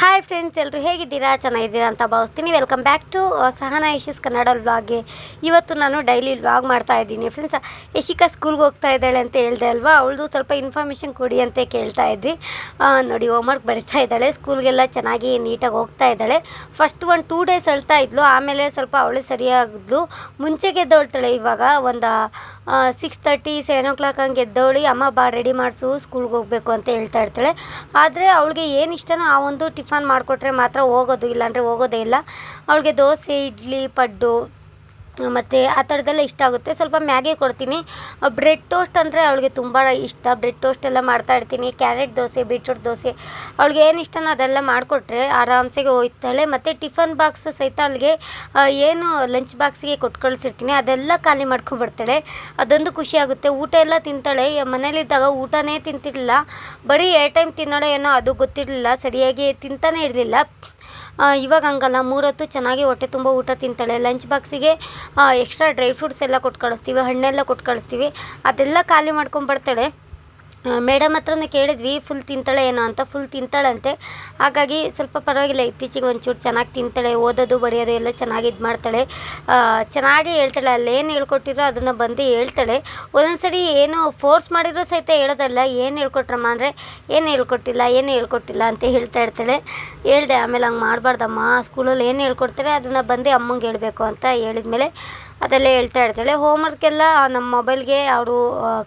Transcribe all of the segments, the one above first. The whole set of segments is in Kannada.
ಹಾಯ್ ಫ್ರೆಂಡ್ಸ್ ಎಲ್ಲರೂ ಹೇಗಿದ್ದೀರಾ? ಚೆನ್ನಾಗಿದ್ದೀರಾ ಅಂತ ಭಾವಿಸ್ತೀನಿ. Welcome back to Sahana Yashas Kannada ವ್ಲಾಗ್ಗೆ ಇವತ್ತು ನಾನು ಡೈಲಿ ವ್ಲಾಗ್ ಮಾಡ್ತಾ ಇದ್ದೀನಿ. ಫ್ರೆಂಡ್ಸ್ ಯಶಿಕಾ ಸ್ಕೂಲ್ಗೆ ಹೋಗ್ತಾ ಇದ್ದಾಳೆ ಅಂತ ಹೇಳ್ದೆ ಅಲ್ವಾ? ಅವಳದು ಸ್ವಲ್ಪ ಇನ್ಫಾರ್ಮೇಷನ್ ಕೊಡಿ ಅಂತ ಕೇಳ್ತಾ ಇದ್ರಿ. ನೋಡಿ ಹೋಮ್ವರ್ಕ್ ಬರಿತಾ ಇದ್ದಾಳೆ. ಸ್ಕೂಲ್ಗೆಲ್ಲ ಚೆನ್ನಾಗಿ ನೀಟಾಗಿ ಹೋಗ್ತಾ ಇದ್ದಾಳೆ. ಫಸ್ಟ್ ಒಂದು ಟೂ ಡೇಸ್ ಅಳ್ತಾ ಇದ್ಲು. ಆಮೇಲೆ ಸ್ವಲ್ಪ ಅವಳು ಸರಿಯಾಗಿದ್ಲು. ಮುಂಚೆಗೆ ಎದ್ದೊಳ್ತಾಳೆ ಇವಾಗ. ಒಂದು six thirty seven o'clock ಹಂಗೆ ಎದ್ದೋಳಿ, ಅಮ್ಮ ಬಾ ರೆಡಿ ಮಾಡಿಸು ಸ್ಕೂಲ್ಗೆ ಹೋಗಬೇಕು ಅಂತ ಹೇಳ್ತಾ ಇರ್ತಾಳೆ. ಆದರೆ ಅವಳಿಗೆ ಏನು ಇಷ್ಟನೋ ಆ ಒಂದು ಟಿಫನ್ ಮಾಡಿಕೊಟ್ರೆ ಮಾತ್ರ ಹೋಗೋದು, ಇಲ್ಲಾಂದರೆ ಹೋಗೋದೇ ಇಲ್ಲ. ಅವಳಿಗೆ ದೋಸೆ, ಇಡ್ಲಿ, ಪಡ್ಡು ಮತ್ತು ಆ ಥರದ್ದೆಲ್ಲ ಇಷ್ಟ ಆಗುತ್ತೆ. ಸ್ವಲ್ಪ ಮ್ಯಾಗಿ ಕೊಡ್ತೀನಿ. ಬ್ರೆಡ್ ಟೋಸ್ಟ್ ಅಂದರೆ ಅವಳಿಗೆ ತುಂಬ ಇಷ್ಟ. ಬ್ರೆಡ್ ಟೋಸ್ಟ್ ಎಲ್ಲ ಮಾಡ್ತಾ ಇರ್ತೀನಿ. ಕ್ಯಾರೆಟ್ ದೋಸೆ, ಬೀಟ್ರೂಟ್ ದೋಸೆ, ಅವಳಿಗೆ ಏನು ಇಷ್ಟನೋ ಅದೆಲ್ಲ ಮಾಡಿಕೊಟ್ರೆ ಆರಾಮ್ಸೆ ಹೋಗ್ತಾಳೆ ಮತ್ತು ಟಿಫನ್ ಬಾಕ್ಸ್ ಸಹಿತ ಅವಳಿಗೆ ಏನು ಲಂಚ್ ಬಾಕ್ಸಿಗೆ ಕೊಟ್ಟು ಕಳಿಸಿರ್ತೀನಿ ಅದೆಲ್ಲ ಖಾಲಿ ಮಾಡ್ಕೊಂಡ್ಬರ್ತಾಳೆ ಅದೊಂದು ಖುಷಿ ಆಗುತ್ತೆ. ಊಟ ಎಲ್ಲ ತಿಂತಾಳೆ. ಮನೇಲಿದ್ದಾಗ ಊಟನೇ ತಿಂತಿರಲಿಲ್ಲ. ಬರೀ ಏರ್ ಟೈಮ್ ತಿನ್ನೋಣ ಏನೋ ಅದು ಗೊತ್ತಿರಲಿಲ್ಲ. ಸರಿಯಾಗಿ ತಿಂತಾನೇ ಇರಲಿಲ್ಲ. ಇವಾಗ ಹಂಗಲ್ಲ, ಮೂರೊತ್ತು ಚೆನ್ನಾಗಿ ಹೊಟ್ಟೆ ತುಂಬ ಊಟ ತಿಂತಾಳೆ. ಲಂಚ್ ಬಾಕ್ಸಿಗೆ ಎಕ್ಸ್ಟ್ರಾ ಡ್ರೈ ಫ್ರೂಟ್ಸ್ ಎಲ್ಲ ಕೊಟ್ಟು ಕಳಿಸ್ತೀವಿ ಹಣ್ಣೆಲ್ಲ ಕೊಟ್ಟು ಕಳಿಸ್ತೀವಿ ಅದೆಲ್ಲ ಖಾಲಿ ಮಾಡ್ಕೊಂಡ್ಬರ್ತಾಳೆ. ಮೇಡಮ್ ಹತ್ರನೇ ಕೇಳಿದ್ವಿ, ಫುಲ್ ತಿಂತಾಳೆ ಏನೋ ಅಂತ, ಫುಲ್ ತಿಂತಾಳಂತೆ. ಹಾಗಾಗಿ ಸ್ವಲ್ಪ ಪರವಾಗಿಲ್ಲ, ಇತ್ತೀಚೆಗೆ ಒಂಚೂರು ಚೆನ್ನಾಗಿ ತಿಂತಾಳೆ, ಓದೋದು, ಬರೆಯೋದು ಎಲ್ಲ ಚೆನ್ನಾಗಿ ಇದು ಮಾಡ್ತಾಳೆ. ಚೆನ್ನಾಗೇ ಹೇಳ್ತಾಳೆ ಅಲ್ಲೇನು ಹೇಳ್ಕೊಟ್ಟಿರೋ ಅದನ್ನು ಬಂದು ಹೇಳ್ತಾಳೆ. ಒಂದೊಂದ್ಸರಿ ಏನು ಫೋರ್ಸ್ ಮಾಡಿದರೂ ಸಹಿತ ಹೇಳೋದಲ್ಲ, ಏನು ಹೇಳ್ಕೊಟ್ರಮ್ಮ ಅಂದರೆ, ಏನು ಹೇಳ್ಕೊಟ್ಟಿಲ್ಲ ಏನು ಹೇಳ್ಕೊಟ್ಟಿಲ್ಲ ಅಂತ ಹೇಳ್ತಾ ಇರ್ತಾಳೆ. ಹೇಳ್ದೆ, ಆಮೇಲೆ ಹಂಗೆ ಮಾಡಬಾರ್ದಮ್ಮ, ಸ್ಕೂಲಲ್ಲಿ ಏನು ಹೇಳ್ಕೊಡ್ತಾರೆ, ಅದನ್ನು ಬಂದು ಅಮ್ಮಂಗೆ ಹೇಳಬೇಕು ಅಂತ ಹೇಳಿದ್ಮೇಲೆ ಅದೆಲ್ಲ ಹೇಳ್ತಾ ಇರ್ತಾಳೆ. ಹೋಮ್ವರ್ಕ್ ಎಲ್ಲ ನಮ್ಮ ಮೊಬೈಲ್ಗೆ ಅವರು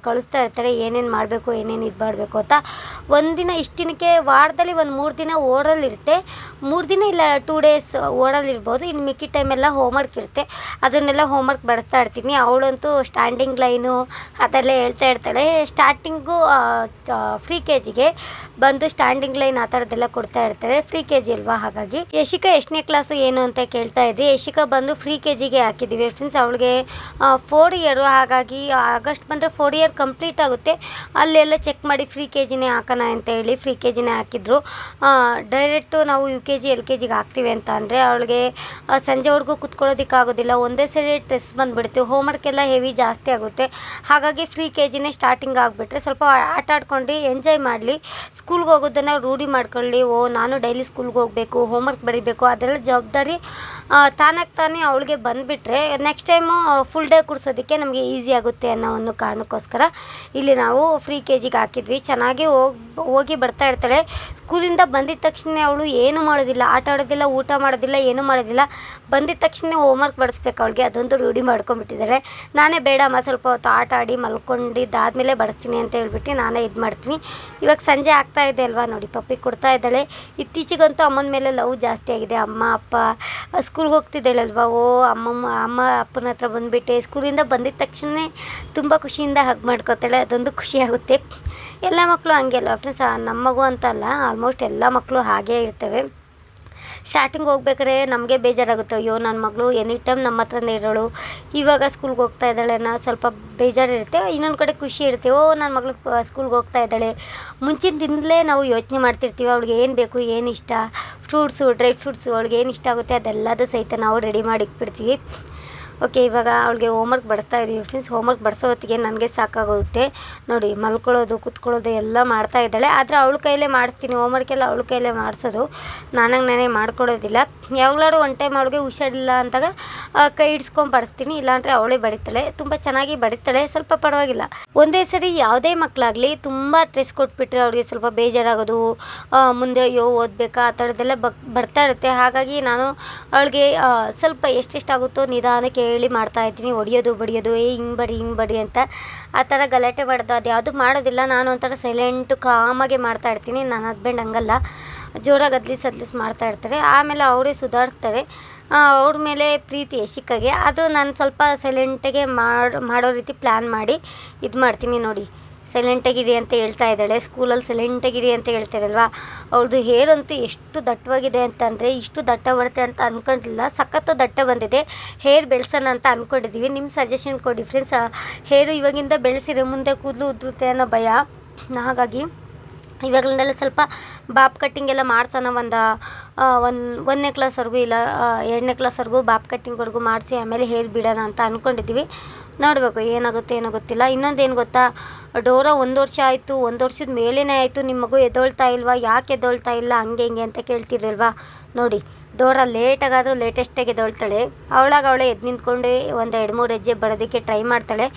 ಕಳಿಸ್ತಾ ಇರ್ತಾರೆ. ಏನೇನು ಮಾಡಬೇಕು, ಏನೇನು ಇದು ಮಾಡಬೇಕು ಅಂತ. ಒಂದಿನ, ಇಷ್ಟು ದಿನಕ್ಕೆ ವಾರದಲ್ಲಿ ಒಂದು ಮೂರು ದಿನ ಓಡಲ್ಲಿ ಇರುತ್ತೆ. ಮೂರು ದಿನ ಇಲ್ಲ ಟೂ ಡೇಸ್ ಓಡಲ್ಲಿ ಇರ್ಬೋದು. ಇನ್ನು ಮಿಕ್ಕಿದ ಟೈಮೆಲ್ಲ ಹೋಮ್ವರ್ಕ್ ಇರುತ್ತೆ. ಅದನ್ನೆಲ್ಲ ಹೋಮ್ವರ್ಕ್ ಬರ್ತಾ ಇರ್ತೀನಿ. ಅವಳಂತೂ ಸ್ಟ್ಯಾಂಡಿಂಗ್ ಲೈನು ಅದೆಲ್ಲ ಹೇಳ್ತಾ ಇರ್ತಾಳೆ. ಸ್ಟಾರ್ಟಿಂಗು ಫ್ರೀ ಕೆ ಜಿಗೆ ಬಂದು ಸ್ಟ್ಯಾಂಡಿಂಗ್ ಲೈನ್ ಆ ಥರದ್ದೆಲ್ಲ ಕೊಡ್ತಾ ಇರ್ತಾರೆ. ಫ್ರೀ ಕೆ ಜಿ ಅಲ್ವಾ? ಹಾಗಾಗಿ. ಯಶಿಕಾ ಎಷ್ಟನೇ ಕ್ಲಾಸು ಏನು ಅಂತ ಕೇಳ್ತಾ ಇದ್ರಿ? ಯಶಿಕಾ ಬಂದು ಫ್ರೀ ಕೆ ಜಿಗೆ ಹಾಕಿದ್ದೀವಿ ಫ್ರೆಂಡ್ಸ್ ಅವಳಿಗೆ ಫೋರ್ ಇಯರು ಹಾಗಾಗಿ ಆಗಸ್ಟ್ ಬಂದರೆ ಫೋರ್ ಇಯರ್ ಕಂಪ್ಲೀಟ್ ಆಗುತ್ತೆ. ಅಲ್ಲೆಲ್ಲ ಚೆಕ್ ಮಾಡಿ ಫ್ರೀ ಕೆ ಜಿನೇ ಹಾಕೋಣ ಅಂತ ಹೇಳಿ ಫ್ರೀ ಕೆ ಜಿನೇ ಹಾಕಿದ್ರು. ಡೈರೆಕ್ಟು ನಾವು U K G L K ಜಿಗೆ ಹಾಕ್ತೀವಿ ಅಂತ ಅಂದರೆ ಅವಳಿಗೆ ಸಂಜೆವರೆಗೂ ಕುತ್ಕೊಳ್ಳೋದಕ್ಕಾಗೋದಿಲ್ಲ ಒಂದೇ ಸರಿ ಸ್ಟ್ರೆಸ್ ಬಂದುಬಿಡುತ್ತೆ. ಹೋಮ್ವರ್ಕ್ ಎಲ್ಲ ಹೆವಿ ಜಾಸ್ತಿ ಆಗುತ್ತೆ. ಹಾಗಾಗಿ ಫ್ರೀ ಕೆ ಜಿನೇ ಸ್ಟಾರ್ಟಿಂಗ್ ಆಗಿಬಿಟ್ರೆ ಸ್ವಲ್ಪ ಆಟ ಆಡ್ಕೊಂಡು ಎಂಜಾಯ್ ಮಾಡಲಿ. ಸ್ಕೂಲ್ಗೆ ಹೋಗೋದನ್ನು ರೂಢಿ ಮಾಡ್ಕೊಳ್ಳಿ. ಓ, ನಾನು ಡೈಲಿ ಸ್ಕೂಲ್ಗೆ ಹೋಗಬೇಕು ಹೋಮ್ವರ್ಕ್ ಬರೀಬೇಕು, ಅದೆಲ್ಲ ಜವಾಬ್ದಾರಿ ತಾನಾಗಿ ತಾನೇ ಅವಳಿಗೆ ಬಂದುಬಿಟ್ರೆ ನೆಕ್ಸ್ಟ್ ಟೈಮು ಫುಲ್ ಡೇ ಕುಡ್ಸೋದಕ್ಕೆ ನಮಗೆ ಈಸಿ ಆಗುತ್ತೆ ಅನ್ನೋ ಒಂದು ಕಾರಣಕ್ಕೋಸ್ಕರ ಇಲ್ಲಿ ನಾವು ಫ್ರೀ ಕೆ ಜಿಗೆ ಹಾಕಿದ್ವಿ. ಚೆನ್ನಾಗಿ ಹೋಗಿ ಹೋಗಿ ಬರ್ತಾ ಇರ್ತಾಳೆ. ಸ್ಕೂಲಿಂದ ಬಂದಿದ್ದ ತಕ್ಷಣ ಅವಳು ಏನು ಮಾಡೋದಿಲ್ಲ. ಆಟ ಆಡೋದಿಲ್ಲ, ಊಟ ಮಾಡೋದಿಲ್ಲ, ಏನೂ ಮಾಡೋದಿಲ್ಲ. ಬಂದಿದ ತಕ್ಷಣ ಹೋಮ್ವರ್ಕ್ ಬಡಿಸ್ಬೇಕು ಅವಳಿಗೆ, ಅದೊಂದು ರೂಢಿ ಮಾಡ್ಕೊಂಡ್ಬಿಟ್ಟಿದ್ದಾರೆ ನಾನೇ ಬೇಡಮ್ಮ ಸ್ವಲ್ಪ ಹೊತ್ತು ಆಟ ಆಡಿ ಮಲ್ಕೊಂಡಿದ್ದಾದಮೇಲೆ ಬಡಿಸ್ತೀನಿ ಅಂತ ಹೇಳ್ಬಿಟ್ಟು ನಾನೇ ಇದು ಮಾಡ್ತೀನಿ. ಇವಾಗ ಸಂಜೆ ಆಗ್ತಾ ಇದೆ ಅಲ್ವಾ ನೋಡಿ, ಪಪ್ಪಿ ಕೊಡ್ತಾ ಇದ್ದಾಳೆ. ಇತ್ತೀಚೆಗಂತೂ ಅಮ್ಮನ ಮೇಲೆ ಲವ್ ಜಾಸ್ತಿ ಆಗಿದೆ. ಅಮ್ಮ, ಅಪ್ಪ ಸ್ಕೂಲ್ಗೆ ಹೋಗ್ತಿದ್ದಾಳಲ್ವಾ? ಓ ಅಮ್ಮಮ್ಮ ಅಮ್ಮ ಅಪ್ಪನ ಹತ್ರ ಬಂದುಬಿಟ್ಟೆ. ಸ್ಕೂಲಿಂದ ಬಂದಿದ ತಕ್ಷಣ ತುಂಬ ಖುಷಿಯಿಂದ ಹಗ್ ಮಾಡ್ಕೋತಾಳೆ. ಅದೊಂದು ಖುಷಿಯಾಗುತ್ತೆ ಎಲ್ಲ ಮಕ್ಕಳು ಹಂಗೆ ಅಲ್ವಾ ಫ್ರೆಂಡ್ಸ್ ನಮ್ಮ ಮಗು ಅಂತ ಅಲ್ಲ ಆಲ್ಮೋಸ್ಟ್ ಎಲ್ಲ ಮಕ್ಕಳು ಹಾಗೇ ಇರ್ತವೆ. ಸ್ಟಾರ್ಟಿಂಗ್ ಹೋಗ್ಬೇಕಾದ್ರೆ ನಮಗೆ ಬೇಜಾರಾಗುತ್ತೆ. ಅಯ್ಯೋ ನನ್ನ ಮಗಳು ಎನಿ ಟೈಮ್ ನಮ್ಮ ಹತ್ರನೇ ಇರೋಳು. ಇವಾಗ ಸ್ಕೂಲ್ಗೆ ಹೋಗ್ತಾ ಇದ್ದಾಳೆ ಅನ್ನೋ ಸ್ವಲ್ಪ ಬೇಜಾರಿರುತ್ತೆ. ಇನ್ನೊಂದು ಕಡೆ ಖುಷಿ ಇರುತ್ತೆ. ಓ ನನ್ನ ಮಗಳು ಸ್ಕೂಲ್ಗೆ ಹೋಗ್ತಾ ಇದ್ದಾಳೆ. ಮುಂಚಿನ ದಿನದಲ್ಲೇ ನಾವು ಯೋಚನೆ ಮಾಡ್ತಿರ್ತೀವಿ. ಅವಳಿಗೆ ಏನು ಬೇಕು, ಏನು ಇಷ್ಟ? ಫ್ರೂಟ್ಸು ಡ್ರೈ ಫ್ರೂಟ್ಸು ಅವಳಿಗೆ ಏನು ಇಷ್ಟ ಆಗುತ್ತೆ ಅದೆಲ್ಲದೂ ಸಹಿತ ನಾವು ರೆಡಿ ಮಾಡಿ ಇಟ್ಬಿಡ್ತೀವಿ. ಓಕೆ, ಇವಾಗ ಅವಳಿಗೆ ಹೋಮ್ವರ್ಕ್ ಬರ್ತಾ ಇದ್ದೀವಿ. ಫ್ರೆಂಡ್ಸ್ ಹೋಮ್ವರ್ಕ್ ಬಡಿಸೋ ಹೊತ್ತಿಗೆ ನನಗೆ ಸಾಕಾಗುತ್ತೆ ನೋಡಿ, ಮಲ್ಕೊಳ್ಳೋದು, ಕುತ್ಕೊಳ್ಳೋದು ಎಲ್ಲ ಮಾಡ್ತಾ ಇದ್ದಾಳೆ. ಆದರೆ ಅವಳ ಕೈಲೇ ಮಾಡಿಸ್ತೀನಿ. ಹೋಮ್ವರ್ಕ್ ಎಲ್ಲ ಅವಳ ಕೈಲೇ ಮಾಡಿಸೋದು. ನನಗೆ ನಾನೇ ಮಾಡ್ಕೊಡೋದಿಲ್ಲ ಯಾವಾಗಲಾರು ಒನ್ ಟೈಮ್ ಅವಳಿಗೆ ಹುಷಾರಿಲ್ಲ ಅಂದಾಗ ಕೈ ಹಿಡ್ಸ್ಕೊಂಡು ಬಡಿಸ್ತೀನಿ. ಇಲ್ಲಾಂದರೆ ಅವಳೇ ಬಡಿತಾಳೆ. ತುಂಬ ಚೆನ್ನಾಗಿ ಬಡಿತಾಳೆ. ಸ್ವಲ್ಪ ಪರವಾಗಿಲ್ಲ. ಒಂದೇ ಸರಿ ಯಾವುದೇ ಮಕ್ಕಳಾಗಲಿ ತುಂಬ ಸ್ಟ್ರೆಸ್ ಕೊಟ್ಬಿಟ್ರೆ ಅವಳಿಗೆ ಸ್ವಲ್ಪ ಬೇಜಾರಾಗೋದು. ಮುಂದೆ ಅಯ್ಯೋ, ಓದಬೇಕಾ? ಆ ಥರದ್ದೆಲ್ಲ ಬರ್ತಾ ಇರುತ್ತೆ. ಹಾಗಾಗಿ ನಾನು ಅವಳಿಗೆ ಸ್ವಲ್ಪ ಎಷ್ಟೆಷ್ಟಾಗುತ್ತೋ ನಿಧಾನಕ್ಕೆ ಹೇಳಿ ಮಾಡ್ತಾ ಇದ್ದೀನಿ ಹೊಡಿಯೋದು ಬಡಿಯೋದು, ಏ, ಹಿಂಗೆ ಬಡಿ ಹಿಂಗೆ ಬಡಿ ಅಂತ. ಆ ಥರ ಗಲಾಟೆ ಬಡ್ದು ಅದು ಯಾವುದು ಮಾಡೋದಿಲ್ಲ. ನಾನು ಒಂಥರ ಸೈಲೆಂಟು ಕಾಮಾಗೆ ಮಾಡ್ತಾ ಇರ್ತೀನಿ. ನನ್ನ ಹಸ್ಬೆಂಡ್ ಹಂಗಲ್ಲ. ಜೋರಾಗಿ ಅದ್ಲಿಸ್ ಅದ್ಲಿಸ್ ಮಾಡ್ತಾ ಇರ್ತಾರೆ. ಆಮೇಲೆ ಅವರೇ ಸುಧಾರಿಸ್ತಾರೆ. ಅವ್ರ ಮೇಲೆ ಪ್ರೀತಿ ಯಶಿಕಾಗೆ ಅದು ನಾನು ಸ್ವಲ್ಪ ಸೈಲೆಂಟಾಗೆ ಮಾಡಿ, ಮಾಡೋ ರೀತಿ ಪ್ಲ್ಯಾನ್ ಮಾಡಿ ಇದು ಮಾಡ್ತೀನಿ ನೋಡಿ. ಸೈಲೆಂಟಾಗಿರಿ ಅಂತ ಹೇಳ್ತಾ ಇದ್ದಾಳೆ. ಸ್ಕೂಲಲ್ಲಿ ಸೈಲೆಂಟಾಗಿರಿ ಅಂತ ಹೇಳ್ತಾರಲ್ವಾ? ಅವ್ರದ್ದು ಹೇರ್ ಅಂತೂ ಎಷ್ಟು ದಟ್ಟವಾಗಿದೆ ಅಂತಂದರೆ ಇಷ್ಟು ದಟ್ಟ ಬರುತ್ತೆ ಅಂತ ಅಂದ್ಕೊಂಡಿಲ್ಲ ಸಖತ್ತು ದಟ್ಟ ಬಂದಿದೆ. ಹೇರ್ ಬೆಳೆಸೋಣ ಅಂತ ಅಂದ್ಕೊಂಡಿದ್ದೀವಿ ನಿಮ್ಮ ಸಜೆಷನ್ ಕೊಡಿ ಫ್ರೆಂಡ್ಸ್ ಹೇರು ಇವಾಗಿಂದ ಬೆಳೆಸಿರೋ ಮುಂದೆ ಕೂದಲು ಉದುರುತ್ತೆ ಅನ್ನೋ ಭಯ. ಹಾಗಾಗಿ ಇವಾಗಲಿಂದಲೇ ಸ್ವಲ್ಪ ಬಾಬ್ ಕಟ್ಟಿಂಗ್ ಎಲ್ಲ ಮಾಡ್ಸೋಣ ಒಂದು ಒಂದು, ಒಂದನೇ ಕ್ಲಾಸ್ವರೆಗೂ ಇಲ್ಲ ಎರಡನೇ ಕ್ಲಾಸ್ವರೆಗೂ ಬಾಬ್ ಕಟ್ಟಿಂಗ್ವರೆಗೂ ಮಾಡಿಸಿ ಆಮೇಲೆ ಹೇರ್ ಬಿಡೋಣ ಅಂತ ಅಂದ್ಕೊಂಡಿದ್ದೀವಿ ನೋಡಬೇಕು, ಏನಾಗುತ್ತೆ ಏನೋ ಗೊತ್ತಿಲ್ಲ ಇನ್ನೊಂದು ಏನು ಗೊತ್ತಾ? ಡೋರಾ ಒಂದು ವರ್ಷ ಆಯಿತು, ಒಂದು ವರ್ಷದ ಮೇಲೇ ಆಯಿತು ನಿಮ್ಮ ಮಗು ಎದ್ದೊಳ್ತಾ ಇಲ್ವಾ? ಯಾಕೆ ಎದ್ದೊಳ್ತಾ ಇಲ್ಲ? ಹಂಗೆ, ಹಿಂಗೆ ಅಂತ ಕೇಳ್ತಿರಲ್ವಾ ನೋಡಿ, ಡೋರಾ ಲೇಟಾಗಾದರೂ ಲೇಟೆಸ್ಟಾಗಿ ಎದ್ದೊಳ್ತಾಳೆ. ಅವಳಾಗ ಅವಳೇ ಎದ್ದು ನಿಂತ್ಕೊಂಡು ಒಂದು ಎರಡು, ಮೂರು ಹೆಜ್ಜೆ ಬರೋದಕ್ಕೆ ಟ್ರೈ ಮಾಡ್ತಾಳೆ.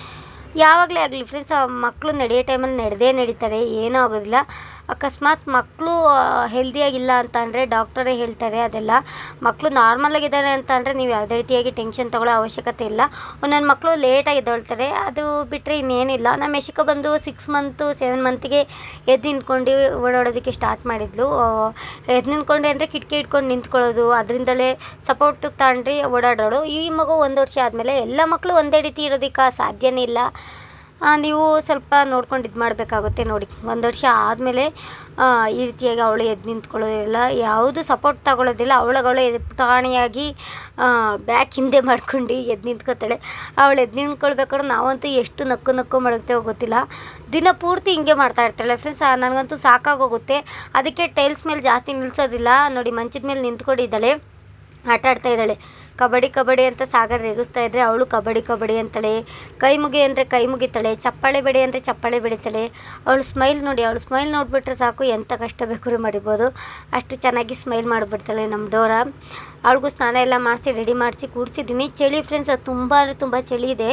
ಯಾವಾಗಲೇ ಆಗಲಿ ಫ್ರೆಂಡ್ಸ್ ಮಕ್ಕಳು ನಡೆಯೋ ಟೈಮಲ್ಲಿ ನಡೆದೇ ನಡೀತಾರೆ. ಏನೂ ಆಗೋದಿಲ್ಲ. ಅಕಸ್ಮಾತ್ ಮಕ್ಕಳು ಹೆಲ್ದಿಯಾಗಿಲ್ಲ ಅಂತ ಅಂದರೆ ಡಾಕ್ಟರೇ ಹೇಳ್ತಾರೆ ಅದೆಲ್ಲ. ಮಕ್ಕಳು ನಾರ್ಮಲಾಗಿದ್ದಾರೆ ಅಂತ ಅಂದರೆ ನೀವು ಯಾವುದೇ ರೀತಿಯಾಗಿ ಟೆನ್ಷನ್ ತಗೊಳ್ಳೋ ಅವಶ್ಯಕತೆ ಇಲ್ಲ. ಒಂದೊಂದು ಮಕ್ಕಳು ಲೇಟಾಗಿ ಎದ್ದೊಳ್ತಾರೆ. ಅದು ಬಿಟ್ಟರೆ ಇನ್ನೇನಿಲ್ಲ. ನಮ್ಮ ಯಶಿಕ ಬಂದು ಸಿಕ್ಸ್ ಮಂತು ಸೆವೆನ್ ಮಂತಿಗೆ ಎದ್ದು ನಿಂತ್ಕೊಂಡು ಓಡಾಡೋದಕ್ಕೆ ಸ್ಟಾರ್ಟ್ ಮಾಡಿದ್ಲು. ಎದ್ದು ನಿಂತ್ಕೊಂಡೆ ಅಂದರೆ ಕಿಟಕಿ ಇಟ್ಕೊಂಡು ನಿಂತ್ಕೊಳ್ಳೋದು. ಅದರಿಂದಲೇ ಸಪೋರ್ಟ್ ತಗೊಂಡ್ರಿ ಓಡಾಡೋಳು ಈ ಮಗು ಒಂದು ವರ್ಷ ಆದಮೇಲೆ ಎಲ್ಲ ಮಕ್ಕಳು ಒಂದೇ ರೀತಿ ಇರೋದಕ್ಕೆ ಸಾಧ್ಯನೇ ಇಲ್ಲ. ನೀವು ಸ್ವಲ್ಪ ನೋಡ್ಕೊಂಡು ಇದು ಮಾಡಬೇಕಾಗುತ್ತೆ ನೋಡಿ. ಒಂದು ವರ್ಷ ಆದಮೇಲೆ ಈ ರೀತಿಯಾಗಿ ಅವಳು ಎದ್ದು ನಿಂತ್ಕೊಳ್ಳೋದಿಲ್ಲ. ಯಾವುದು ಸಪೋರ್ಟ್ ತಗೊಳ್ಳೋದಿಲ್ಲ. ಅವಳಗಳು ಎದ್ದು ಪುಟಾಣಿಯಾಗಿ ಬ್ಯಾಕ್ ಹಿಂದೆ ಮಾಡ್ಕೊಂಡು ಎದ್ದು ನಿಂತ್ಕೊತಾಳೆ. ಅವಳು ಎದ್ದು ನಿಂತ್ಕೊಳ್ಬೇಕಾದ್ರೆ ನಾವಂತೂ ಎಷ್ಟು ನಕ್ಕು ನಕ್ಕು ಮಡಗ್ತೇವೋ ಗೊತ್ತಿಲ್ಲ. ದಿನ ಪೂರ್ತಿ ಹಿಂಗೆ ಮಾಡ್ತಾ ಇರ್ತಾಳೆ ಫ್ರೆಂಡ್ಸ್ ನನಗಂತೂ ಸಾಕಾಗೋಗುತ್ತೆ. ಅದಕ್ಕೆ ಟೈಲ್ಸ್ ಮೇಲೆ ಜಾಸ್ತಿ ನಿಲ್ಸೋದಿಲ್ಲ. ನೋಡಿ, ಮಂಚದ ಮೇಲೆ ನಿಂತ್ಕೊಂಡಿದ್ದಾಳೆ. ಆಟ ಆಡ್ತಾ ಇದ್ದಾಳೆ. ಕಬಡ್ಡಿ ಕಬಡ್ಡಿ ಅಂತ ಸಾಗರ್ ರೇಗಿಸ್ತಾ ಇದ್ದರೆ ಅವಳು ಕಬಡ್ಡಿ ಕಬಡ್ಡಿ ಅಂತಾಳೆ. ಕೈ ಮುಗಿ ಅಂದರೆ ಕೈ ಮುಗಿತಾಳೆ ಚಪ್ಪಾಳೆ ಬೆಡಿ ಅಂದರೆ ಚಪ್ಪಾಳೆ ಬೆಳಿತಾಳೆ ಅವಳು ಸ್ಮೈಲ್ ನೋಡಿ, ಅವಳು ಸ್ಮೈಲ್ ನೋಡಿಬಿಟ್ರೆ ಸಾಕು ಎಂಥ ಕಷ್ಟ ಬೇಕಾದ್ರೂ ಮಾಡಿಬೋದು. ಅಷ್ಟು ಚೆನ್ನಾಗಿ ಸ್ಮೈಲ್ ಮಾಡಿಬಿಡ್ತಾಳೆ ನಮ್ಮ ಡೋರಾ. ಅವಳಿಗೂ ಸ್ನಾನ ಎಲ್ಲ ಮಾಡಿಸಿ ರೆಡಿ ಮಾಡಿಸಿ ಕೂಡಿಸಿದ್ದೀನಿ. ಚಳಿ ಫ್ರೆಂಡ್ಸ್ ಅದು ತುಂಬ ಅಂದರೆ ತುಂಬ ಚಳಿ ಇದೆ.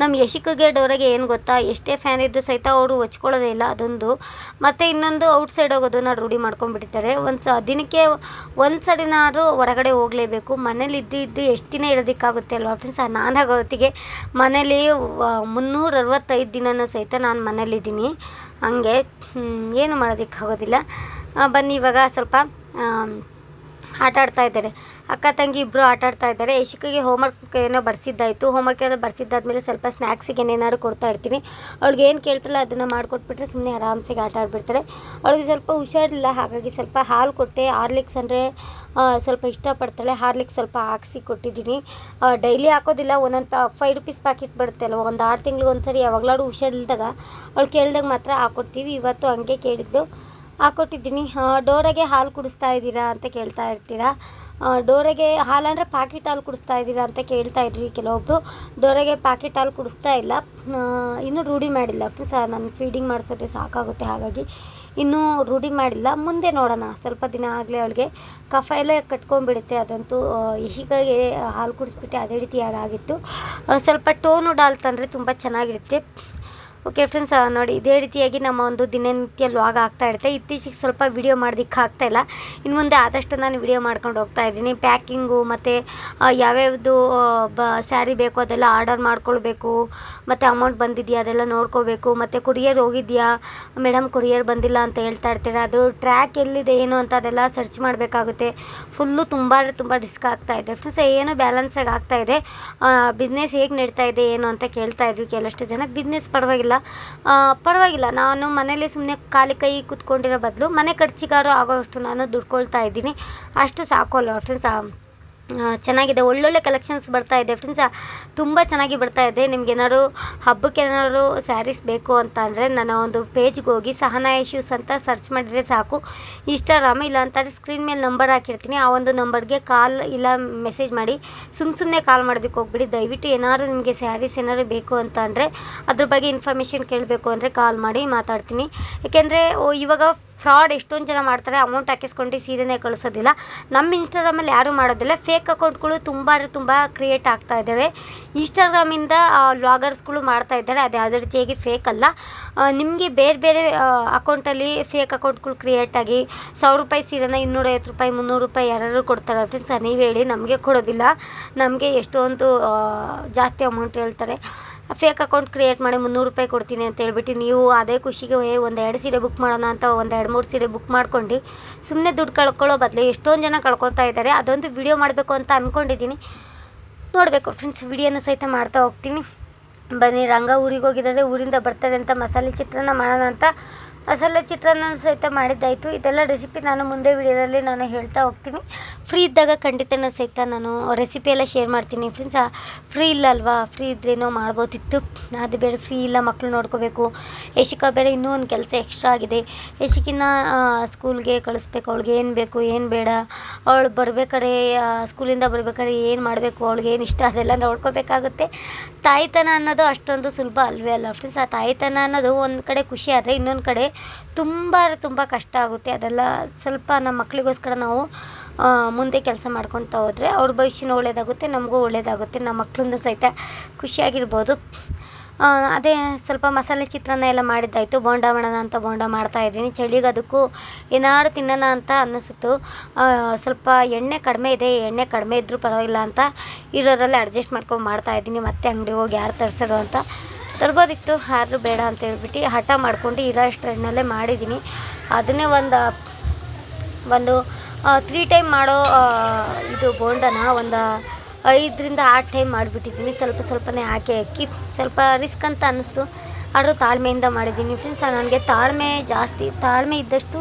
ನಮ್ಮ ಯಶಿಕಗೆ ಅವರಿಗೆ ಏನು ಗೊತ್ತಾ, ಎಷ್ಟೇ ಫ್ಯಾನ್ ಇದ್ದರೂ ಸಹಿತ ಅವರು ಹೊಚ್ಕೊಳ್ಳೋದೇ ಇಲ್ಲ ಅದೊಂದು. ಮತ್ತು ಇನ್ನೊಂದು ಔಟ್ ಸೈಡ್ ಹೋಗೋದನ್ನ ರೂಢಿ ಮಾಡ್ಕೊಂಡ್ಬಿಟ್ಟಿದ್ದಾರೆ. ಒಂದು ಸ, ದಿನಕ್ಕೆ ಒಂದು ಸರಿನಾದರೂ ಹೊರಗಡೆ ಹೋಗಲೇಬೇಕು. ಮನೇಲಿ ಇದ್ದು ಇದ್ದು ಎಷ್ಟು ದಿನ ಇರೋದಕ್ಕಾಗುತ್ತೆ ಅಲ್ವಾ ಫ್ರೆಂಡ್ಸ್ ನಾನು ಹೊತ್ತಿಗೆ ಮನೇಲಿ ಮುನ್ನೂರ ಅರವತ್ತೈದು ದಿನನೂ ಸಹಿತ ನಾನು ಮನೇಲಿದ್ದೀನಿ ಹಂಗೆ ಏನು ಮಾಡೋದಕ್ಕಾಗೋದಿಲ್ಲ. ಬನ್ನಿ ಇವಾಗ ಸ್ವಲ್ಪ ಆಟ ಆಡ್ತಾ ಇದ್ದಾರೆ. ಅಕ್ಕ ತಂಗಿ ಇಬ್ಬರು ಆಟ ಆಡ್ತಾ ಇದ್ದಾರೆ. ಯಶಿಕಿಗೆ ಹೋಮ್ವರ್ಕ್ ಏನೋ ಬರ್ಸಿದ್ದಾಯಿತು. ಹೋಮ್ವರ್ಕ್ ಏನೋ ಬರ್ಸಿದ್ದಾದ್ಮೇಲೆ ಸ್ವಲ್ಪ ಸ್ನ್ಯಾಕ್ಸಿಗೆ ಏನೇನಾದ್ರು ಕೊಡ್ತಾ ಇರ್ತೀನಿ. ಅವ್ಳಿಗೆ ಏನು ಕೇಳ್ತಾಳೆ ಅದನ್ನು ಮಾಡಿಕೊಟ್ಬಿಟ್ರೆ ಸುಮ್ಮನೆ ಆರಾಮ್ಸಿಗೆ ಆಟ ಆಡ್ಬಿಡ್ತಾಳೆ. ಅವಳಿಗೆ ಸ್ವಲ್ಪ ಹುಷಾರಿಲ್ಲ. ಹಾಗಾಗಿ ಸ್ವಲ್ಪ ಹಾಲು ಕೊಟ್ಟೆ. ಹಾರ್ಲಿಕ್ಸ್ ಅಂದರೆ ಸ್ವಲ್ಪ ಇಷ್ಟಪಡ್ತಾಳೆ. ಹಾರ್ಲಿಕ್ಸ್ ಸ್ವಲ್ಪ ಹಾಕ್ಸಿ ಕೊಟ್ಟಿದ್ದೀನಿ. ಡೈಲಿ ಹಾಕೋದಿಲ್ಲ. ಒಂದೊಂದು ಫೈವ್ ರುಪೀಸ್ ಪ್ಯಾಕೆಟ್ ಬರುತ್ತೆ ಅಲ್ವ? ಒಂದು ಆರು ತಿಂಗ್ಳಿಗೆ ಒಂದ್ಸರಿ ಯಾವಾಗಲಾದ್ರು ಹುಷಾರಿಲ್ದಾಗ ಅವಳು ಕೇಳಿದಾಗ ಮಾತ್ರ ಹಾಕ್ಕೊಡ್ತೀವಿ ಇವತ್ತು ಹಂಗೆ ಕೇಳಿದ್ಲು. ಹಾಕ್ಕೊಟ್ಟಿದ್ದೀನಿ ಡೋರೆಗೆ ಹಾಲು ಕುಡಿಸ್ತಾ ಇದ್ದೀರಾ ಅಂತ ಕೇಳ್ತಾ ಇರ್ತೀರಾ? ಡೋರೆಗೆ ಡೋರಾಗೆ ಹಾಲು ಅಂದರೆ ಪ್ಯಾಕೆಟ್ ಹಾಲು ಕುಡಿಸ್ತಾ ಇದ್ದೀರಾ ಅಂತ ಕೇಳ್ತಾ ಇದ್ವಿ ಕೆಲವೊಬ್ಬರು ಡೋರಾಗೆ ಪ್ಯಾಕೆಟ್ ಹಾಲು ಕುಡಿಸ್ತಾ ಇಲ್ಲ. ಇನ್ನೂ ರೂಢಿ ಮಾಡಿಲ್ಲ ಫ್ರೆಂಡ್ಸ್ ನಾನು ಫೀಡಿಂಗ್ ಮಾಡಿಸೋದೆ ಸಾಕಾಗುತ್ತೆ ಹಾಗಾಗಿ. ಇನ್ನೂ ರೂಢಿ ಮಾಡಿಲ್ಲ. ಮುಂದೆ ನೋಡೋಣ. ಸ್ವಲ್ಪ ದಿನ ಆಗಲೇ ಅವಳಿಗೆ ಕಫ ಎಲ್ಲ ಕಟ್ಕೊಂಡ್ಬಿಡುತ್ತೆ ಅದಂತೂ ಇಶಿಕಾಗೆ ಹಾಲು ಕುಡಿಸ್ಬಿಟ್ಟೆ ಅದೇ ರೀತಿ ಆಗಿತ್ತು ಸ್ವಲ್ಪ ಟೋನು ಡಾಲ್ ತಂದರೆ ತುಂಬ ಚೆನ್ನಾಗಿರುತ್ತೆ. ಓಕೆ ಫ್ರೆಂಡ್ಸ್ ನೋಡಿ, ಇದೇ ರೀತಿಯಾಗಿ ನಮ್ಮ ಒಂದು ದಿನನಿತ್ಯ ಲಾಗ್ ಆಗ್ತಾ ಇರುತ್ತೆ. ಇತ್ತೀಚೆಗೆ ಸ್ವಲ್ಪ ವಿಡಿಯೋ ಮಾಡೋದಕ್ಕೆ ಆಗ್ತಾ ಇಲ್ಲ. ಇನ್ನು ಮುಂದೆ ಆದಷ್ಟು ನಾನು ವಿಡಿಯೋ ಮಾಡ್ಕೊಂಡು ಹೋಗ್ತಾ ಇದ್ದೀನಿ. ಪ್ಯಾಕಿಂಗು ಮತ್ತು ಯಾವ್ಯಾವುದು ಬ ಸ್ಯಾರಿ ಬೇಕು ಅದೆಲ್ಲ ಆರ್ಡರ್ ಮಾಡ್ಕೊಳ್ಬೇಕು. ಮತ್ತು ಅಮೌಂಟ್ ಬಂದಿದೆಯಾ ಅದೆಲ್ಲ ನೋಡ್ಕೋಬೇಕು ಮತ್ತು ಕುರಿಯರ್ ಹೋಗಿದೆಯಾ? ಮೇಡಮ್ ಕುರಿಯರ್ ಬಂದಿಲ್ಲ ಅಂತ ಹೇಳ್ತಾ ಇರ್ತೀರಾ? ಅದು ಟ್ರ್ಯಾಕ್ ಎಲ್ಲಿದೆ, ಏನು ಅಂತ ಅದೆಲ್ಲ ಸರ್ಚ್ ಮಾಡಬೇಕಾಗುತ್ತೆ. ಫುಲ್ಲು ತುಂಬ ತುಂಬ ರಿಸ್ಕ್ ಆಗ್ತಾ ಇದೆ. ಫ್ರೆಂಡ್ಸ್ ಏನು ಬ್ಯಾಲೆನ್ಸಾಗಿ ಆಗ್ತಾ ಇದೆ? ಬಿಸ್ನೆಸ್ ಹೇಗೆ ನಡೀತಾ ಇದೆ, ಏನು ಅಂತ ಕೇಳ್ತಾ ಇದ್ವಿ. ಕೆಲವಷ್ಟು ಜನ ಬಿಸ್ನೆಸ್ ಪರವಾಗಿಲ್ಲ. ಆ, ಪರವಾಗಿಲ್ಲ. ನಾನು ಮನೇಲಿ ಸುಮ್ಮನೆ ಖಾಲಿ ಕೈ ಕೂತ್ಕೊಂಡಿರೋ ಬದಲು ಮನೆ ಖರ್ಚಿಗಾರು ಆಗೋವಷ್ಟು ನಾನು ದುಡ್ಕೊಳ್ತಾ ಇದ್ದೀನಿ. ಅಷ್ಟು ಸಾಕು ಅಲ್ವ ಫ್ರೆಂಡ್ಸ್ ಚೆನ್ನಾಗಿದೆ. ಒಳ್ಳೊಳ್ಳೆ ಕಲೆಕ್ಷನ್ಸ್ ಬರ್ತಾ ಇದೆ. ಫ್ರೆಂಡ್ಸ್ ತುಂಬ ಚೆನ್ನಾಗಿ ಬರ್ತಾ ಇದೆ. ನಿಮ್ಗೆ ಏನಾದ್ರು ಹಬ್ಬಕ್ಕೆ ಏನಾದ್ರು ಸ್ಯಾರೀಸ್ ಬೇಕು ಅಂತ ಅಂದರೆ ನನ್ನ ಒಂದು ಪೇಜ್ಗೆ ಹೋಗಿ ಸಹನಾ ಇಶ್ಯೂಸ್ ಅಂತ ಸರ್ಚ್ ಮಾಡಿದರೆ ಸಾಕು. ಇನ್ಸ್ಟಾಗ್ರಾಮ್ ಇಲ್ಲ ಅಂತಂದರೆ ಸ್ಕ್ರೀನ್ ಮೇಲೆ ನಂಬರ್ ಹಾಕಿರ್ತೀನಿ. ಆ ಒಂದು ನಂಬರ್ಗೆ ಕಾಲ್ ಇಲ್ಲ ಮೆಸೇಜ್ ಮಾಡಿ ಸುಮ್ಮ ಸುಮ್ಮನೆ ಕಾಲ್ ಮಾಡೋದಕ್ಕೆ ಹೋಗ್ಬಿಡಿ. ದಯವಿಟ್ಟು ಏನಾದ್ರು ನಿಮಗೆ ಸ್ಯಾರೀಸ್ ಏನಾದ್ರು ಬೇಕು ಅಂತ ಅಂದರೆ ಅದ್ರ ಬಗ್ಗೆ ಇನ್ಫಾರ್ಮೇಷನ್ ಕೇಳಬೇಕು ಅಂದರೆ ಕಾಲ್ ಮಾಡಿ ಮಾತಾಡ್ತೀನಿ. ಯಾಕೆಂದರೆ ಇವಾಗ ಫ್ರಾಡ್ ಎಷ್ಟೊಂದು ಜನ ಮಾಡ್ತಾರೆ ಅಮೌಂಟ್ ಹಾಕಿಸ್ಕೊಂಡು ಸೀರೆನೇ ಕಳಿಸೋದಿಲ್ಲ. ನಮ್ಮ ಇನ್ಸ್ಟಾಗ್ರಾಮಲ್ಲಿ ಯಾರೂ ಮಾಡೋದಿಲ್ಲ. ಫೇಕ್ ಅಕೌಂಟ್ಗಳು ತುಂಬ ಅಂದರೆ ತುಂಬ ಕ್ರಿಯೇಟ್ ಆಗ್ತಾ ಇದ್ದಾವೆ. ಇನ್ಸ್ಟಾಗ್ರಾಮಿಂದ ವ್ಲಾಗರ್ಸ್ಗಳು ಮಾಡ್ತಾ ಇದ್ದಾರೆ. ಅದು ಯಾವುದೇ ರೀತಿಯಾಗಿ ಫೇಕ್ ಅಲ್ಲ. ನಿಮಗೆ ಬೇರೆ ಬೇರೆ ಅಕೌಂಟಲ್ಲಿ ಫೇಕ್ ಅಕೌಂಟ್ಗಳು ಕ್ರಿಯೇಟ್ ಆಗಿ ಸಾವಿರ ರೂಪಾಯಿ ಸೀರೆನ ಇನ್ನೂರೈವತ್ತು ರೂಪಾಯಿ, ಮುನ್ನೂರು ರೂಪಾಯಿ ಯಾರು ಕೊಡ್ತಾರೆ ಫ್ರೆಂಡ್ಸ್ ನೀವು ಹೇಳಿ, ನಮಗೆ ಕೊಡೋದಿಲ್ಲ. ನಮಗೆ ಎಷ್ಟೊಂದು ಜಾಸ್ತಿ ಅಮೌಂಟ್ ಹೇಳ್ತಾರೆ. ಫೇಕ್ ಅಕೌಂಟ್ ಕ್ರಿಯೇಟ್ ಮಾಡಿ ಮುನ್ನೂರು ರೂಪಾಯಿ ಕೊಡ್ತೀನಿ ಅಂತ ಹೇಳ್ಬಿಟ್ಟು ನೀವು ಅದೇ ಖುಷಿಗೆ ಒಂದು ಎರಡು ಸೀರೆ ಬುಕ್ ಮಾಡೋಣ ಅಂತ ಒಂದು ಎರಡು ಮೂರು ಸೀರೆ ಬುಕ್ ಮಾಡ್ಕೊಂಡು ಸುಮ್ಮನೆ ದುಡ್ಡು ಕಳ್ಕೊಳ್ಳೋ ಬದಲು ಎಷ್ಟೊಂದು ಜನ ಕಳ್ಕೊತಾ ಇದ್ದಾರೆ. ಅದೊಂದು ವಿಡಿಯೋ ಮಾಡಬೇಕು ಅಂತ ಅಂದ್ಕೊಂಡಿದ್ದೀನಿ ನೋಡಬೇಕು ಫ್ರೆಂಡ್ಸ್ ವಿಡಿಯೋನೂ ಸಹಿತ ಮಾಡ್ತಾ ಹೋಗ್ತೀನಿ. ಬನ್ನಿ, ರಂಗ ಊರಿಗೆ ಹೋಗಿದ್ದಾರೆ, ಊರಿಂದ ಬರ್ತಾರೆ ಅಂತ ಮಸಾಲೆ ಚಿತ್ರಾನ್ನ ಮಾಡೋಣ ಅಂತ ಮಸಾಲೆ ಚಿತ್ರಾನ್ನ ಸಹಿತ ಮಾಡಿದ್ದಾಯಿತು. ಇದೆಲ್ಲ ರೆಸಿಪಿ ನಾನು ಮುಂದೆ ವಿಡಿಯೋದಲ್ಲಿ ನಾನು ಹೇಳ್ತಾ ಹೋಗ್ತೀನಿ. ಫ್ರೀ ಇದ್ದಾಗ ಖಂಡಿತನೂ ಸಹಿತ ನಾನು ರೆಸಿಪಿ ಎಲ್ಲ ಶೇರ್ ಮಾಡ್ತೀನಿ ಫ್ರೆಂಡ್ಸ್ ಫ್ರೀ ಇಲ್ಲ ಅಲ್ವಾ? ಫ್ರೀ ಇದ್ರೇನೋ ಮಾಡ್ಬೋದಿತ್ತು. ಅದು ಬೇರೆ ಫ್ರೀ ಇಲ್ಲ ಮಕ್ಕಳು ನೋಡ್ಕೋಬೇಕು. ಯಶಿಕ ಬೇರೆ ಇನ್ನೂ ಒಂದು ಕೆಲಸ ಎಕ್ಸ್ಟ್ರಾ ಆಗಿದೆ. ಯಶಿಕಿನ ಸ್ಕೂಲ್ಗೆ ಕಳಿಸ್ಬೇಕು. ಅವಳಿಗೆ ಏನು ಬೇಕು, ಏನು ಬೇಡ. ಅವಳು ಬರ್ಬೇಕಾದ್ರೆ ಸ್ಕೂಲಿಂದ ಬರ್ಬೇಕಾದ್ರೆ ಏನು ಮಾಡಬೇಕು? ಅವಳಿಗೆ ಏನು ಇಷ್ಟ? ಅದೆಲ್ಲ ನೋಡ್ಕೋಬೇಕಾಗುತ್ತೆ. ತಾಯಿತನ ಅನ್ನೋದು ಅಷ್ಟೊಂದು ಸುಲಭ ಅಲ್ವೇ ಅಲ್ಲ ಫ್ರೆಂಡ್ಸ್ ಆ ತಾಯಿತನ ಅನ್ನೋದು ಒಂದು ಕಡೆ ಖುಷಿ ಆದರೆ ಇನ್ನೊಂದು ಕಡೆ ತುಂಬ ತುಂಬ ಕಷ್ಟ ಆಗುತ್ತೆ. ಅದೆಲ್ಲ ಸ್ವಲ್ಪ ನಮ್ಮ ಮಕ್ಕಳಿಗೋಸ್ಕರ ನಾವು ಮುಂದೆ ಕೆಲಸ ಮಾಡ್ಕೊಳ್ತಾ ಹೋದರೆ ಅವ್ರ ಭವಿಷ್ಯನೂ ಒಳ್ಳೆಯದಾಗುತ್ತೆ ನಮಗೂ ಒಳ್ಳೆಯದಾಗುತ್ತೆ ನಮ್ಮ ಮಕ್ಕಳಿಂದ ಸಹಿತ ಖುಷಿಯಾಗಿರ್ಬೋದು. ಅದೇ ಸ್ವಲ್ಪ ಮಸಾಲೆ ಚಿತ್ರಾನ್ನ ಎಲ್ಲ ಮಾಡಿದ್ದಾಯಿತು. ಬೋಂಡ ಮಾಡೋಣ ಅಂತ ಬೋಂಡ ಮಾಡ್ತಾಯಿದ್ದೀನಿ ಚಳಿಗೆ ಅದಕ್ಕೂ ಏನಾದ್ರು ತಿನ್ನೋಣ ಅಂತ ಅನ್ನಿಸಿತು. ಸ್ವಲ್ಪ ಎಣ್ಣೆ ಕಡಿಮೆ ಇದೆ. ಎಣ್ಣೆ ಕಡಿಮೆ ಇದ್ದರೂ ಪರವಾಗಿಲ್ಲ ಅಂತ ಇರೋದ್ರಲ್ಲಿ ಅಡ್ಜಸ್ಟ್ ಮಾಡ್ಕೊಂಡು ಮಾಡ್ತಾಯಿದ್ದೀನಿ ಮತ್ತೆ ಅಂಗಡಿಗೆ ಹೋಗಿ ಯಾರು ತರಿಸೋದು ಅಂತ ತರ್ಬೋದಿತ್ತು ಆದರೂ ಬೇಡ ಅಂತ ಹೇಳ್ಬಿಟ್ಟು ಹಠ ಮಾಡ್ಕೊಂಡು ಇರೋ ಎಣ್ಣೆಲ್ಲೇ ಮಾಡಿದ್ದೀನಿ ಅದನ್ನೇ ಒಂದು ಒಂದು ತ್ರೀ ಟೈಮ್ ಮಾಡೋ ಇದು ಬೋಂಡನ ಒಂದು ಐದರಿಂದ ಆರು ಟೈಮ್ ಮಾಡಿಬಿಟ್ಟಿದ್ದೀನಿ ಸ್ವಲ್ಪ ಸ್ವಲ್ಪನೇ ಹಾಕಿ ಹಾಕಿ ಸ್ವಲ್ಪ ರಿಸ್ಕ್ ಅಂತ ಅನ್ನಿಸ್ತು. ಆದರೂ ತಾಳ್ಮೆಯಿಂದ ಮಾಡಿದ್ದೀನಿ. ಫ್ರೆಂಡ್ಸ್ ನನಗೆ ತಾಳ್ಮೆ ಜಾಸ್ತಿ, ತಾಳ್ಮೆ ಇದ್ದಷ್ಟು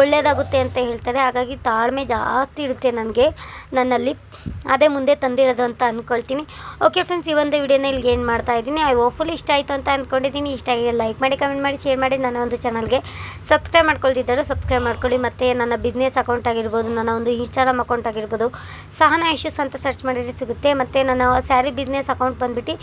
ಒಳ್ಳೆಯದಾಗುತ್ತೆ ಅಂತ ಹೇಳ್ತಾರೆ. ಹಾಗಾಗಿ ತಾಳ್ಮೆ ಜಾಸ್ತಿ ಇರುತ್ತೆ ನನಗೆ, ನನ್ನಲ್ಲಿ. ಅದೇ ಮುಂದೆ ತಂದಿರೋದು ಅಂತ ಅಂದ್ಕೊಳ್ತೀನಿ ಓಕೆ ಫ್ರೆಂಡ್ಸ್ ಈ ಒಂದು ವಿಡಿಯೋನ ಇಲ್ಲಿಗೆ ಏನು ಮಾಡ್ತಾ ಇದ್ದೀನಿ. ಐ ಹೋಪ್ಫುಲಿ ಇಷ್ಟ ಆಯಿತು ಅಂತ ಅಂದ್ಕೊಂಡಿದ್ದೀನಿ ಇಷ್ಟ ಆಗಿದೆ ಲೈಕ್ ಮಾಡಿ ಕಮೆಂಟ್ ಮಾಡಿ ಶೇರ್ ಮಾಡಿ. ನನ್ನ ಒಂದು ಚಾನಲ್ಗೆ ಸಬ್ಸ್ಕ್ರೈಬ್ ಮಾಡ್ಕೊಳ್ತಿದ್ದರು ಸಬ್ಸ್ಕ್ರೈಬ್ ಮಾಡ್ಕೊಳ್ಳಿ. ಮತ್ತು ನನ್ನ ಬಿಸ್ನೆಸ್ ಅಕೌಂಟ್ ಆಗಿರ್ಬೋದು, ನನ್ನ ಒಂದು ಇನ್ಸ್ಟಾಗ್ರಾಮ್ ಅಕೌಂಟ್ ಆಗಿರ್ಬೋದು, ಸಹನ ಇಶ್ಯೂಸ್ ಅಂತ ಸರ್ಚ್ ಮಾಡಿದ್ರೆ ಸಿಗುತ್ತೆ. ಮತ್ತು ನನ್ನ ಸ್ಯಾರಿ ಬಿಸ್ನೆಸ್ ಅಕೌಂಟ್ ಬಂದುಬಿಟ್ಟು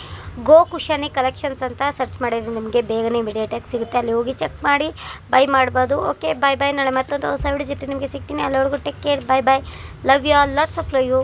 ಗೋ ಕುಶಾನಿ ಕಲೆಕ್ಷನ್ಸ್ ಅಂತ ಸರ್ಚ್ ಮಾಡಿದ್ರೆ ನಿಮಗೆ ಬೇಗನೆ ಇಮಿಡಿಯೇಟಾಗಿ ಸಿಗುತ್ತೆ. ಅಲ್ಲಿ ಹೋಗಿ ಚೆಕ್ ಮಾಡಿ ಬೈ ಮಾಡ್ಬೋದು. ಓಕೆ ಬಾಯ್ ಬಾಯ್ ನಾಳೆ ಮತ್ತೊಂದು ಹೊಸ ವಿಡಿಯೋ ಜೊತೆ ನಿಮಗೆ ಸಿಗ್ತೀನಿ. ಅಲ್ಲಿವರೆಗೂ take care bye bye love you all lots of love you